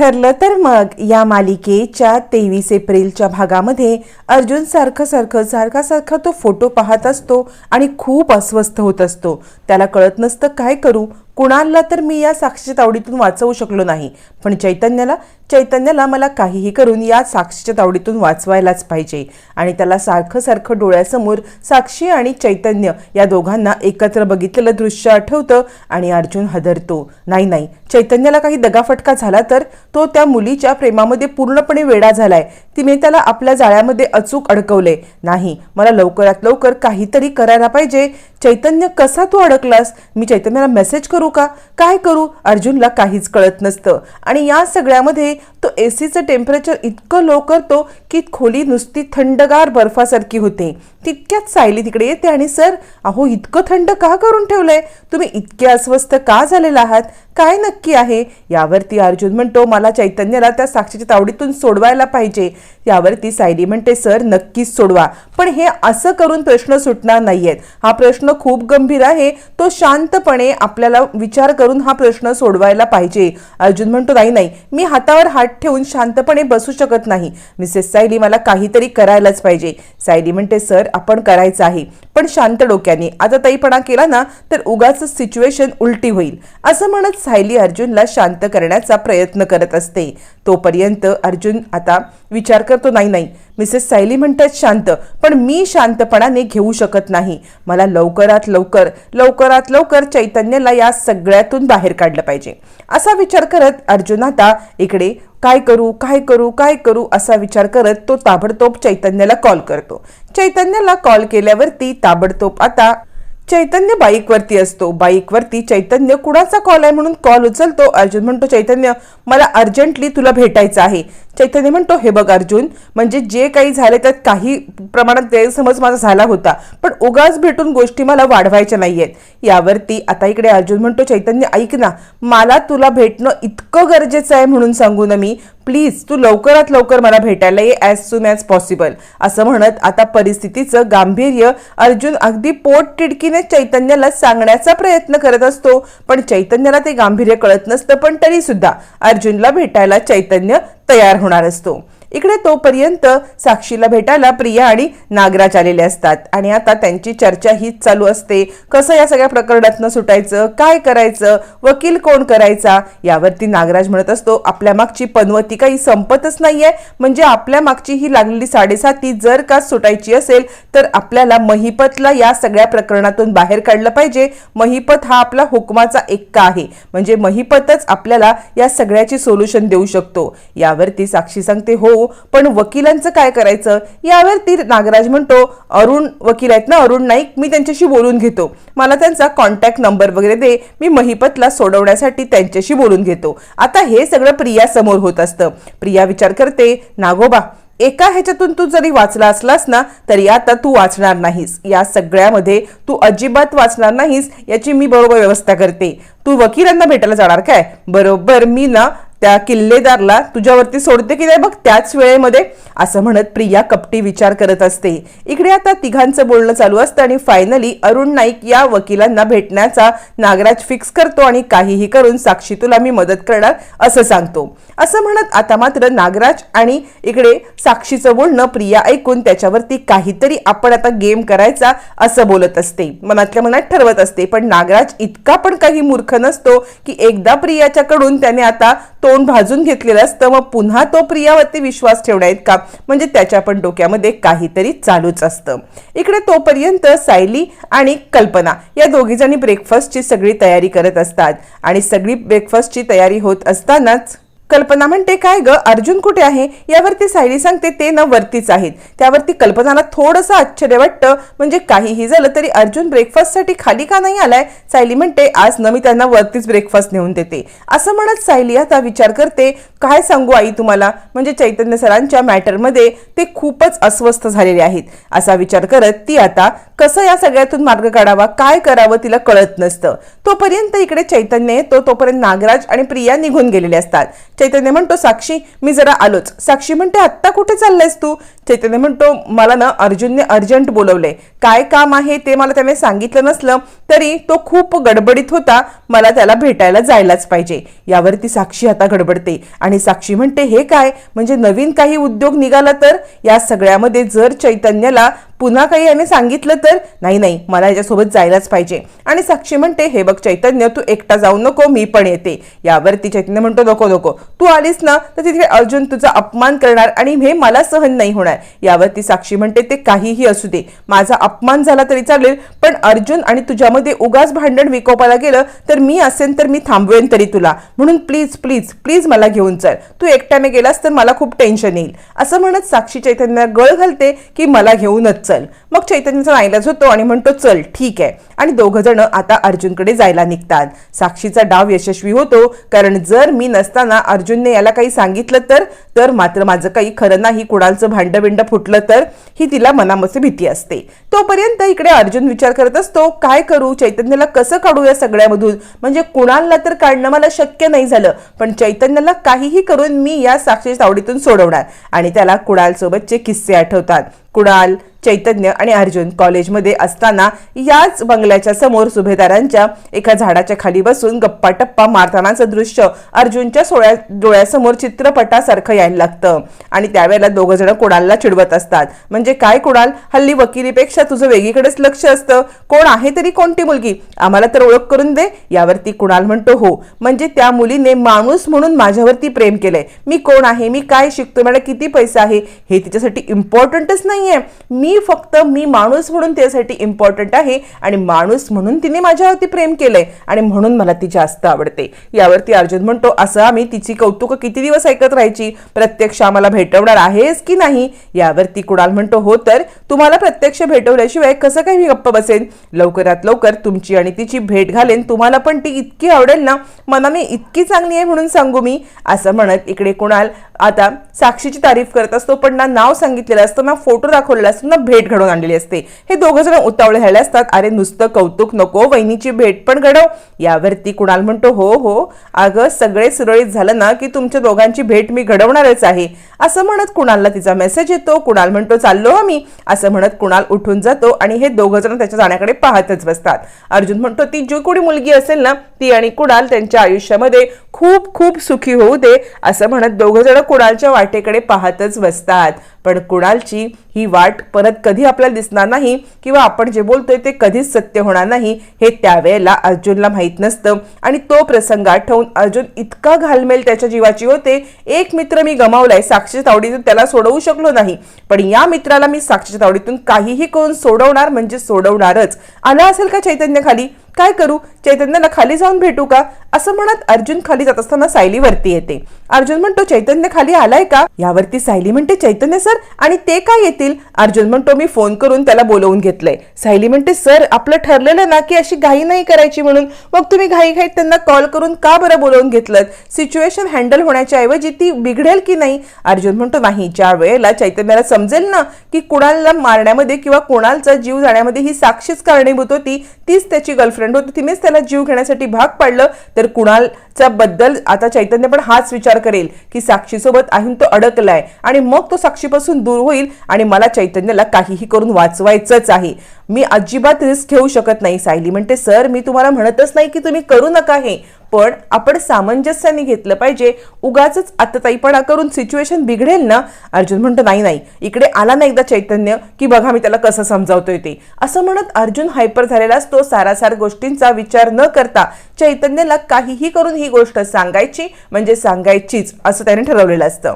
ठरलं तर मग या मालिकेच्या तेवीस एप्रिलच्या भागामध्ये अर्जुन सारखं सारखं सारखा सारखा तो फोटो पाहत असतो आणि खूप अस्वस्थ होत असतो. त्याला कळत नसतं काय करू कुणाला तर मी या साक्षीच्या तावडीतून वाचवू शकलो नाही. पण चैतन्याला चैतन्याला मला काहीही करून या साक्षीच्या तावडीतून वाचवायलाच पाहिजे. आणि त्याला सारखं सारखं डोळ्यासमोर साक्षी आणि चैतन्य या दोघांना एकत्र बघितलेलं दृश्य आठवतं आणि अर्जुन हदरतो. नाही नाही चैतन्याला काही दगाफटका झाला तर? तो त्या मुलीच्या प्रेमामध्ये पूर्णपणे वेडा झालाय. तिने त्याला आपल्या जाळ्यामध्ये अचूक अडकवले नाही मला लवकरात लवकर काहीतरी करायला पाहिजे. चैतन्य कसा तू अडकलास? मी चैतन्याला मेसेज करू का? काय करू? अर्जुनला काहीच कळत नसतं. आणि या सगळ्यामध्ये तो एसीचं टेम्परेचर इतकं लो करतो की खोली नुसती थंडगार बर्फासारखी होते. तितक्यात सायली तिकडे येते आणि सर अहो इतकं थंड का करून ठेवलंय? तुम्ही इतके अस्वस्थ का झालेला आहात? काय नक्की आहे? यावरती अर्जुन म्हणतो मला चैतन्याला त्या साक्षीच्या तावडीतून सोडवायला पाहिजे. यावरती सायली म्हणते सर नक्कीच सोडवा. पण हे असं करून प्रश्न सुटणार नाहीयेत. हा प्रश्न खूप गंभीर आहे. तो शांतपणे आपल्याला विचार करून हा प्रश्न सोडवायला पाहिजे. अर्जुन म्हणतो नाही नाही. मी हातावर हात ठेवून शांतपणे बसू शकत नाही. मिसेस सायली मला काहीतरी करायलाच पाहिजे. सायली म्हणते सर आपण करायचं आहे. पण शांत डोक्याने आता ताईपणा केला ना तर उगाच सिच्युएशन उलटी होईल. असं म्हणत सायली अर्जुनला शांत करण्याचा प्रयत्न करत असते. तोपर्यंत अर्जुन आता विचार करतो नाही नाही मिसेस सायली म्हणतात शांत पण मी शांतपणाने घेऊ शकत नाही. मला लवकरात लवकर लवकरात लवकर चैतन्याला या सगळ्यातून बाहेर काढलं पाहिजे. असा विचार करत अर्जुन आता इकडे काय करू काय करू काय करू? असा विचार करत तो ताबडतोब चैतन्याला कॉल करतो. चैतन्याला कॉल केल्यावरती ताबडतोब आता चैतन्य बाईकवरती असतो. बाईकवरती चैतन्य कुणाचा कॉल आहे म्हणून कॉल उचलतो? अर्जुन म्हणतो चैतन्य मला अर्जंटली तुला भेटायचं आहे. चैतन्य म्हणतो हे बघ अर्जुन म्हणजे जे काही झाले त्यात काही प्रमाणात गैरसमज माझा झाला होता पण उगाच भेटून गोष्टी मला वाढवायच्या नाहीयेत. यावरती आता इकडे अर्जुन म्हणतो चैतन्य ऐक ना मला तुला भेटणं इतकं गरजेचं आहे म्हणून सांगू ना मी प्लीज तू लवकरात लवकर मला भेटायला ये ॲज सून ॲज पॉसिबल असं म्हणत आता परिस्थितीचं गांभीर्य अर्जुन अगदी पोट तिडकीने चैतन्याला सांगण्याचा प्रयत्न करत असतो. पण चैतन्याला ते गांभीर्य कळत नसतं पण तरी सुद्धा अर्जुनला भेटायला चैतन्य तयार होणार असतो. इकडे तोपर्यंत साक्षीला भेटायला प्रिया आणि नागराज आलेले असतात. आणि आता त्यांची चर्चा हीच चालू असते. कसं या सगळ्या प्रकरणातनं सुटायचं? काय करायचं? वकील कोण करायचा? यावरती नागराज म्हणत असतो आपल्या मागची पनवती काही संपतच नाहीये. म्हणजे आपल्या मागची ही लागलेली साडेसाती जर का सुटायची असेल तर आपल्याला महिपतला या सगळ्या प्रकरणातून बाहेर काढलं पाहिजे. महिपत हा आपला हुकमाचा एक्का आहे. म्हणजे महिपतच आपल्याला या सगळ्याची सोल्युशन देऊ शकतो. यावरती साक्षी सांगते हो पण वकिलांचं काय करायचं? यावरती नागराज म्हणतो अरुण वकील आहेत ना अरुण नाईक मी त्यांच्याशी बोलून घेतो. मला त्यांचा कॉन्टॅक्ट नंबर वगैरे दे. मी महिपतला सोडवण्यासाठी त्यांच्याशी बोलून घेतो. आता हे सगळं प्रिया समोर होत असतं. प्रिया विचार करते नागोबा एका ह्याच्यातून तू जरी वाचला असलास ना तरी आता तू वाचणार नाहीस. या सगळ्यामध्ये तू अजिबात वाचणार नाहीस याची मी बरोबर व्यवस्था करते. तू वकिलांना भेटायला जाणार काय? बरोबर मी ना त्या किल्लेदारला तुझ्यावरती सोडते की नाही बघ त्याच वेळेमध्ये असं म्हणत प्रिया कपटी विचार करत असते. इकडे आता तिघांचं बोलणं चालू असतं आणि फायनली अरुण नाईक या वकिलांना भेटण्याचा नागराज फिक्स करतो आणि काहीही करून साक्षी तुला मी मदत करणार असं सांगतो. असं म्हणत आता मात्र नागराज आणि इकडे साक्षीचं बोलणं प्रिया ऐकून त्याच्यावरती काहीतरी आपण आता गेम करायचा असं बोलत असते. मनातल्या मनात ठरवत असते पण नागराज इतका पण काही मूर्ख नसतो की एकदा प्रियाच्याकडून त्याने आता तोंड भाजून घेतलेलं असतं. मग पुन्हा तो प्रियावरती विश्वास ठेवणार का? म्हणजे त्याच्या पण डोक्यामध्ये काहीतरी चालूच असतं. इकडे तोपर्यंत सायली आणि कल्पना या दोघी जणी ब्रेकफास्टची सगळी तयारी करत असतात. आणि सगळी ब्रेकफास्टची तयारी होत असतानाच कल्पना म्हणते काय ग? अर्जुन कुठे आहे? यावरती सायली सांगते ते न वरतीच आहेत. त्यावरती कल्पनाला थोडंसं आश्चर्य वाटतं. म्हणजे काहीही झालं तरी अर्जुन ब्रेकफास्टसाठी खाली का नाही आलाय? सायली म्हणते आज न मी त्यांना वरतीच ब्रेकफास्ट नेऊन देते. असं म्हणत सायली आता विचार करते काय सांगू आई तुम्हाला? म्हणजे चैतन्य सरांच्या मॅटरमध्ये ते खूपच अस्वस्थ झालेले आहेत. असा विचार करत ती आता कसं या सगळ्यातून मार्ग काढावा? काय करावं तिला कळत नसतं. तोपर्यंत इकडे चैतन्य येतो. तोपर्यंत नागराज आणि प्रिया निघून गेलेले असतात. चैतन्य म्हणतो साक्षी मी जरा आलोच. साक्षी म्हणते आत्ता कुठे चाललायस तू? चैतन्य म्हणतो मला ना अर्जुनने अर्जंट बोलवले काय काम आहे ते मला त्याने सांगितलं नसलं तरी तो खूप गडबडीत होता. मला त्याला भेटायला जायलाच पाहिजे. यावरती साक्षी आता गडबडते आणि साक्षी म्हणते हे काय? म्हणजे नवीन काही उद्योग निघाला तर? या सगळ्यामध्ये जर चैतन्याला पुन्हा काही याने सांगितलं तर नाही नाही मला याच्यासोबत जायलाच पाहिजे. आणि साक्षी म्हणते हे बघ चैतन्य तू एकटा जाऊ नको मी पण येते. यावरती चैतन्य म्हणतो नको नको तू आलीस ना तर तिथे अर्जुन तुझा अपमान करणार आणि हे मला सहन नाही होणार. यावरती साक्षी म्हणते ते काहीही असू दे माझा अपमान झाला तरी चालेल पण अर्जुन आणि तुझ्यामध्ये उगाच भांडण विकोपाला गेलं तर मी असेन तर मी थांबवेन तरी तुला. म्हणून प्लीज प्लीज प्लीज मला घेऊन चल. तू एकट्याने गेलास तर मला खूप टेन्शन येईल. असं म्हणत साक्षी चैतन्याला गळ घालते की मला घेऊनच चल. मग चैतन्याचा नाईलाज होतो आणि म्हणतो चल ठीक आहे. आणि दोघं जण आता अर्जुनकडे जायला निघतात. साक्षीचा डाव यशस्वी होतो कारण जर मी नसताना अर्जुनने याला काही सांगितलं तर तर मात्र माझं काही खरं नाही कुणालचं भांडबिंड फुटलं तर ही तिला मनामध्ये भीती असते. तोपर्यंत इकडे अर्जुन विचार करत असतो काय करू? चैतन्याला कसं काढू या सगळ्यामधून? म्हणजे कुणालला तर काढणं मला शक्य नाही झालं पण चैतन्याला काहीही करून मी या साक्षी तावडीतून सोडवणार. आणि त्याला कुणालसोबतचे किस्से आठवतात. कुणाल चैतन्य आणि अर्जुन कॉलेजमध्ये असताना याच बंगल्याच्या समोर सुभेदारांच्या एका झाडाच्या खाली बसून गप्पा टप्पा मारतानाचं दृश्य अर्जुनच्या सोळ्या डोळ्यासमोर चित्रपटासारखं यायला लागतं. आणि त्यावेळेला दोघं जण कुणालला चिडवत असतात. म्हणजे काय कुणाल? हल्ली वकिलीपेक्षा तुझं वेगळीकडेच लक्ष असतं. कोण आहे तरी कोणती मुलगी? आम्हाला तर ओळख करून दे. यावरती कुणाल म्हणतो हो. म्हणजे त्या मुलीने माणूस म्हणून माझ्यावरती प्रेम केलंय. मी कोण आहे? मी काय शिकतो मला किती पैसा आहे? हे तिच्यासाठी इम्पॉर्टंटच नाही नाहीये. मी फक्त मी माणूस म्हणून त्यासाठी इम्पॉर्टंट आहे आणि माणूस म्हणून तिने माझ्यावरती प्रेम केलंय आणि म्हणून मला ती जास्त आवडते. यावरती अर्जुन म्हणतो असं आम्ही तिची कौतुक किती दिवस ऐकत राहायची? प्रत्यक्ष आम्हाला भेटवणार आहेस की नाही? यावरती कुणाल म्हणतो हो तर तुम्हाला प्रत्यक्ष भेटवल्याशिवाय कसं काही मी गप्प बसेन? लवकरात लवकर तुमची आणि तिची भेट घालेन. तुम्हाला पण ती इतकी आवडेल ना? मनाने इतकी चांगली आहे म्हणून सांगू मी. असं म्हणत इकडे कुणाल आता साक्षीची तारीफ करत असतो पण ना नाव सांगितलेलं असतं ना फोटो दाखवलेला असतो ना भेट घडवून आणलेली असते. हे दोघं जण उतावळे झाले असतात. अरे नुसतं कौतुक नको वहिनीची भेट पण घडव. यावरती कुणाल म्हणतो हो हो अगं सगळे सुरळीत झालं ना की तुमच्या दोघांची भेट मी घडवणारच आहे. असं म्हणत कुणालला तिचा मेसेज येतो कुणाल म्हणतो चाललो आम्ही. असं म्हणत कुणाल उठून जातो आणि हे दोघं जण त्याच्या जाण्याकडे पाहतच बसतात. अर्जुन म्हणतो ती जी कोणी मुलगी असेल ना ती आणि कुणाल त्यांच्या आयुष्यामध्ये खूप खूप सुखी होऊ दे असं म्हणत दोघं जण कुणालच्या वाटेकडे पाहतच बसतात. पण कुणालची ही वाट परत कधी आपल्याला दिसणार नाही किंवा आपण जे बोलतोय ते कधीच सत्य होणार नाही हे त्यावेळेला अर्जुनला माहीत नसतं. आणि तो प्रसंग आठवून अर्जुन इतका घालमेल त्याच्या जीवाची होते एक मित्र मी गमावलाय साक्षीच्या तावडीतून त्याला सोडवू शकलो नाही. पण या मित्राला मी साक्षीच्या तावडीतून काहीही करून सोडवणार म्हणजे सोडवणारच. आला असेल का चैतन्य खाली? काय करू? चैतन्याला खाली जाऊन भेटू का? असं म्हणत अर्जुन खाली जात असताना सायली वरती येते. अर्जुन म्हणतो चैतन्य खाली आलाय का? यावरती सायली म्हणते चैतन्य सर आणि ते काय येतील? अर्जुन म्हणतो मी फोन करून त्याला बोलवून घेतलंय. सायली म्हणते सर आपलं ठरलेलं ना की अशी घाई नाही करायची म्हणून मग तुम्ही घाई घाईत त्यांना कॉल करून का बरं बोलवून घेतलं सिच्युएशन हँडल होण्याच्या ऐवजी ती बिघडेल की नाही? अर्जुन म्हणतो नाही ज्या वेळेला चैतन्याला समजेल ना की कुणाला मारण्यामध्ये किंवा कुणालचा जीव जाण्यामध्ये ही साक्षीच कारणीभूत होती तीच त्याची गर्लफ्रेंड होती तिनेच त्याला जीव घेण्यासाठी भाग पाडलं तर कुणालच्या बद्दल आता चैतन्य पण हाच विचार करेल की साक्षीसोबत आहे तो अडकलाय. आणि मग तो साक्षीपासून दूर होईल आणि मला चैतन्याला काहीही करून वाचवायचंच आहे. मी अजिबात रिस्क घेऊ शकत नाही सायली म्हणते सर मी तुम्हाला म्हणतच नाही की तुम्ही करू नका हे. पण आपण सामंजस्याने घेतलं पाहिजे. उगाच आतताईपणा करून सिच्युएशन बिघडेल ना? अर्जुन म्हणतो नाही नाही इकडे आला ना एकदा चैतन्य की बघा मी त्याला कसं समजावतोय ते. असं म्हणत अर्जुन हायपर झालेला असतो. सारासार गोष्टींचा विचार न करता चैतन्याला काहीही करून ही गोष्ट सांगायची म्हणजे सांगायचीच असं त्याने ठरवलेलं असतं.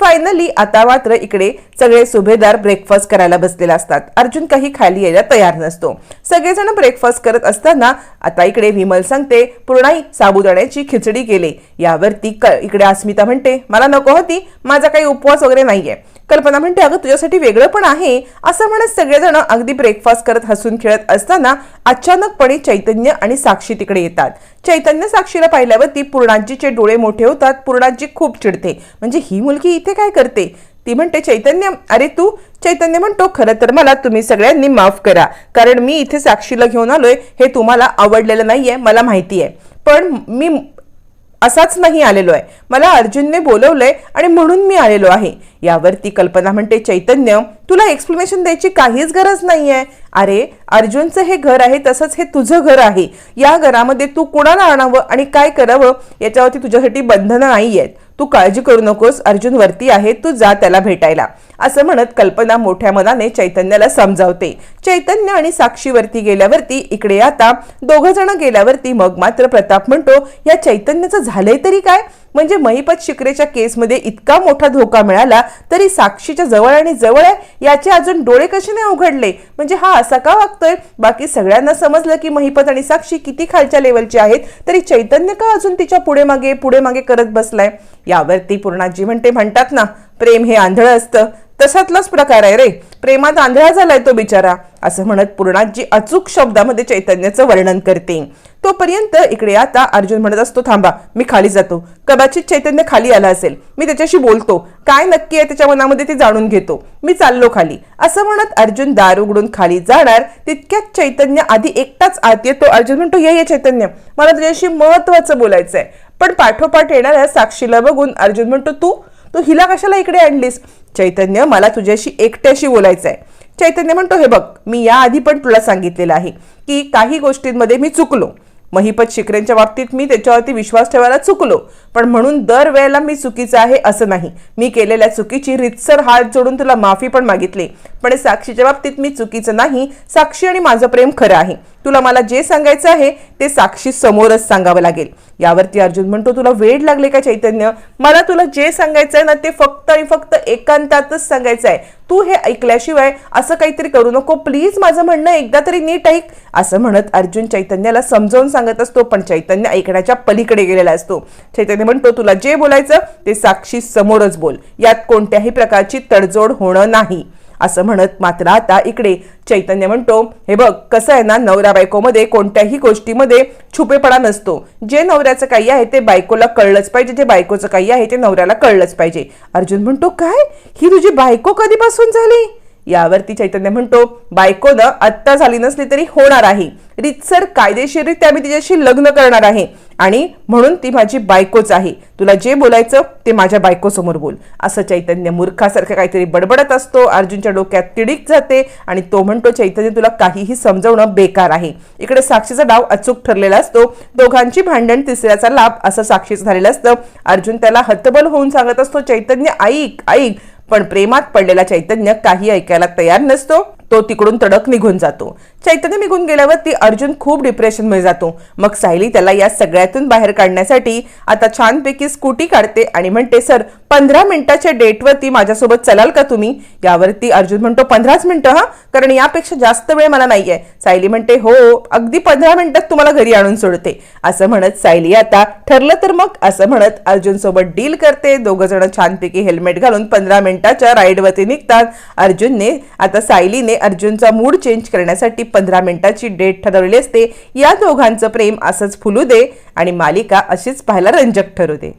फायनली आता मात्र इकडे सगळे सुभेदार ब्रेकफास्ट करायला बसलेले असतात. अर्जुन काही खाली यायला तयार नसतो. सगळेजण ब्रेकफास्ट करत असताना आता इकडे विमल सांगते पूर्णाई साबुदाण्याची खिचडी केले. यावरती क इकडे अस्मिता म्हणते मला नको होती माझा काही उपवास वगैरे नाहीये. कल्पना म्हणते अगं तुझ्यासाठी वेगळं पण आहे असं म्हणत सगळेजण अगदी ब्रेकफास्ट करत हसून खेळत असताना अचानकपणे चैतन्य आणि साक्षी तिकडे येतात. चैतन्य साक्षीला पाहिल्यावर ती पूर्णाजीचे डोळे मोठे होतात. पूर्णाजी खूप चिडते. म्हणजे ही मुलगी इथे काय करते? ती म्हणते चैतन्य अरे तू? चैतन्य म्हणतो खरं तर मला तुम्ही सगळ्यांनी माफ करा. कारण मी इथे साक्षीला घेऊन आलोय. हे तुम्हाला आवडलेलं नाहीये मला माहिती आहे पण मी असाच नाही आलेलो आहे. मला अर्जुनने बोलवलंय आणि म्हणून मी आलेलो आहे. यावरती कल्पना म्हणते चैतन्य तुला एक्सप्लेनेशन द्यायची काहीच गरज नाही आहे अरे अर्जुनचं हे घर आहे तसंच हे तुझं घर आहे. या घरामध्ये तू कुणाला आणावं आणि काय करावं याच्यावरती तुझ्यासाठी बंधनं नाही आहेत तू काळजी करू नकोस अर्जुन वरती आहे तू जा त्याला भेटायला. असं म्हणत कल्पना मोठ्या मनाने चैतन्याला समजावते. चैतन्य आणि साक्षीवरती गेल्यावरती इकडे आता दोघं जण गेल्यावरती मग मात्र प्रताप म्हणतो या चैतन्याचं झालंय तरी काय? म्हणजे महिपत शिकरेच्या केसमध्ये इतका मोठा धोका मिळाला तरी साक्षीच्या जवळ आणि जवळ आहे याचे अजून डोळे कसे नाही उघडले? म्हणजे हा असा का वागतोय? बाकी सगळ्यांना समजलं की महिपत आणि साक्षी किती खालच्या लेवलची आहेत तरी चैतन्य का अजून तिच्या पुढे मागे पुढे मागे करत बसलाय? यावरती पूर्णाजी म्हणते म्हणतात ना प्रेम हे आंधळं असतं. तसातलाच प्रकार आहे रे. प्रेमात आंधळा झालाय तो बिचारा असं म्हणत पूर्णाजी अचूक शब्दामध्ये चैतन्याचं वर्णन करते. तोपर्यंत इकडे आता अर्जुन म्हणत असतो थांबा मी खाली जातो. कदाचित चैतन्य खाली आला असेल. मी त्याच्याशी बोलतो. काय नक्की आहे त्याच्या मनामध्ये ते जाणून घेतो. मी चाललो खाली. असं म्हणत अर्जुन दार उघडून खाली जाणार. तितक्यात चैतन्य आधी एकटाच आत येतो. अर्जुन म्हणतो ये ये चैतन्य. मला तुझ्याशी महत्वाचं बोलायचं आहे पण पाठोपाठ येणाऱ्या साक्षीला बघून अर्जुन म्हणतो तू तू हिला कशाला इकडे आणलीस? चैतन्य मला तुझ्याशी एकट्याशी बोलायचं आहे चैतन्य म्हणतो हे बघ मी याआधी पण तुला सांगितलेलं आहे की काही गोष्टींमध्ये मी चुकलो. महिपत शिकरेंच्या बाबतीत मी त्याच्यावरती विश्वास ठेवायला चुकलो. पण म्हणून दर वेळेला मी चुकीचं आहे असं नाही. मी केलेल्या चुकीची रितसर हात जोडून तुला माफी पण मागितली. पण साक्षीच्या बाबतीत मी चुकीचं नाही. साक्षी आणि माझं प्रेम खरं आहे. तुला मला जे सांगायचं आहे ते साक्षी समोरच सांगावं लागेल. यावरती अर्जुन म्हणतो तुला वेळ लागले का चैतन्य? मला तुला जे सांगायचं आहे ना ते फक्त आणि फक्त एकांतातच सांगायचं आहे तू हे ऐकल्याशिवाय असं काहीतरी करू नको. प्लीज माझं म्हणणं एकदा तरी नीट ऐक. असं म्हणत अर्जुन चैतन्याला समजावून सांगत असतो पण चैतन्य ऐकण्याच्या पलीकडे गेलेला असतो. चैतन्य म्हणतो तुला जे बोलायचं ते साक्षी समोरच बोल. यात कोणत्याही प्रकारची तडजोड होणं नाही. असं म्हणत मात्र आता इकडे चैतन्य म्हणतो हे बघ कसं आहे ना नवरा बायकोमध्ये कोणत्याही गोष्टीमध्ये छुपेपणा नसतो. जे नवऱ्याचं काही आहे ते बायकोला कळलंच पाहिजे जे बायकोचं काही आहे ते नवऱ्याला कळलंच पाहिजे. अर्जुन म्हणतो काय? ही तुझी बायको कधीपासून झाली? यावरती चैतन्य म्हणतो बायकोनं आत्ता झाली नसली तरी होणार आहे. रितसर कायदेशीररित्या मी तिच्याशी लग्न करणार आहे. आणि म्हणून ती माझी बायकोच आहे. तुला जे बोलायचं ते माझ्या बायकोसमोर बोल. असं चैतन्य मूर्खासारखं काहीतरी बडबडत असतो. अर्जुनच्या डोक्यात तिडीक जाते आणि तो म्हणतो चैतन्य तुला काहीही समजवणं बेकार आहे. इकडे साक्षीचा डाव अचूक ठरलेला असतो. दोघांची भांडण तिसऱ्याचा लाभ असं साक्षीचं झालेलं असतं. अर्जुन त्याला हतबल होऊन सांगत असतो चैतन्य ऐक ऐक. पण प्रेमात पडलेला चैतन्य काही ऐकायला तयार नसतो. तो तिकडून तडक निघून जातो. चैतन्य निघून गेल्यावर ती अर्जुन खूप डिप्रेशनमध्ये जातो. मग सायली त्याला या सगळ्यातून बाहेर काढण्यासाठी आता छानपैकी स्कूटी काढते आणि म्हणते सर पंधरा मिनिटाच्या डेटवरती माझ्यासोबत चलाल का तुम्ही? यावरती अर्जुन म्हणतो पंधराच मिनिटं हा? कारण यापेक्षा जास्त वेळ मला नाहीये. सायली म्हणते हो अगदी पंधरा मिनिटात तुम्हाला घरी आणून सोडते. असं म्हणत सायली आता ठरलं तर मग असं म्हणत अर्जुन सोबत डील करते. दोघं जण छानपैकी हेल्मेट घालून पंधरा मिनिटाच्या राईडवरती निघतात. अर्जुनने आता सायलीने अर्जुनचा मूड चेंज करण्यासाठी पंधरा मिनिटाची डेट ठरवलेली असते. या दोघांचं प्रेम असंच फुलू दे आणि मालिका अशीच पाहायला रंजक ठरू दे.